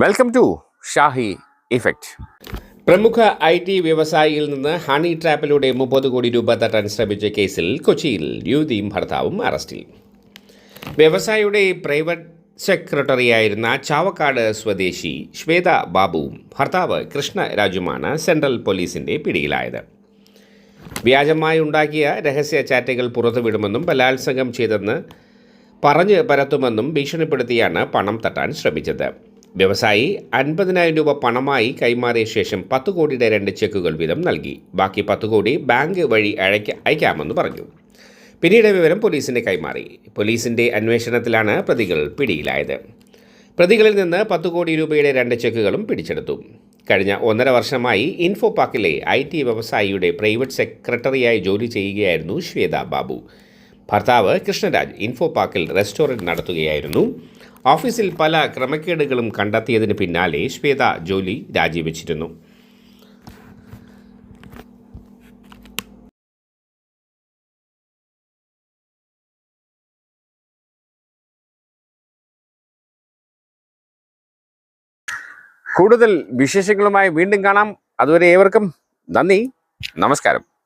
Welcome to Shahi effect പ്രമുഖ I T വ്യവസായിയിൽ നിന്ന് ഹണി ട്രാപ്പിലൂടെ മുപ്പത് കോടി രൂപ തട്ടാൻ ശ്രമിച്ച കേസിൽ കൊച്ചിയിൽ യുവതിയും ഭർത്താവും അറസ്റ്റിൽ. വ്യവസായിയുടെ പ്രൈവറ്റ് സെക്രട്ടറിയായിരുന്ന ചാവക്കാട് സ്വദേശി ശ്വേത ബാബുവും ഭർത്താവ് കൃഷ്ണ രാജുമാണ് സെൻട്രൽ പോലീസിന്റെ പിടിയിലായത്. വ്യാജമായി ഉണ്ടാക്കിയ രഹസ്യ ചാറ്റുകൾ പുറത്തുവിടുമെന്നും ബലാത്സംഗം ചെയ്തെന്ന് പറഞ്ഞ് പരത്തുമെന്നും ഭീഷണിപ്പെടുത്തിയാണ് പണം തട്ടാൻ ശ്രമിച്ചത്. വ്യവസായി അൻപതിനായിരം രൂപ പണമായി കൈമാറിയ ശേഷം പത്ത് കോടിയുടെ രണ്ട് ചെക്കുകൾ വീതം നൽകി. ബാക്കി പത്ത് കോടി ബാങ്ക് വഴി അയക്ക അയക്കാമെന്ന് പറഞ്ഞു. പിന്നീട് വിവരം പോലീസിന് കൈമാറി. പോലീസിന്റെ അന്വേഷണത്തിലാണ് പ്രതികൾ പിടിയിലായത്. പ്രതികളിൽ നിന്ന് പത്ത് കോടി രൂപയുടെ രണ്ട് ചെക്കുകളും പിടിച്ചെടുത്തു. കഴിഞ്ഞ ഒന്നര വർഷമായി ഇൻഫോ പാർക്കിലെ ഐ ടി വ്യവസായിയുടെ പ്രൈവറ്റ് സെക്രട്ടറിയായി ജോലി ചെയ്യുകയായിരുന്നു ശ്വേത ബാബു. ഭർത്താവ് കൃഷ്ണരാജ് ഇൻഫോ പാർക്കിൽ റെസ്റ്റോറന്റ് നടത്തുകയായിരുന്നു. ഓഫീസിൽ പല ക്രമക്കേടുകളും കണ്ടെത്തിയതിന് പിന്നാലെ ശ്വേത ജോലി രാജിവെച്ചിരുന്നു. കൂടുതൽ വിശേഷങ്ങളുമായി വീണ്ടും കാണാം. അതുവരെ ഏവർക്കും നന്ദി. നമസ്കാരം.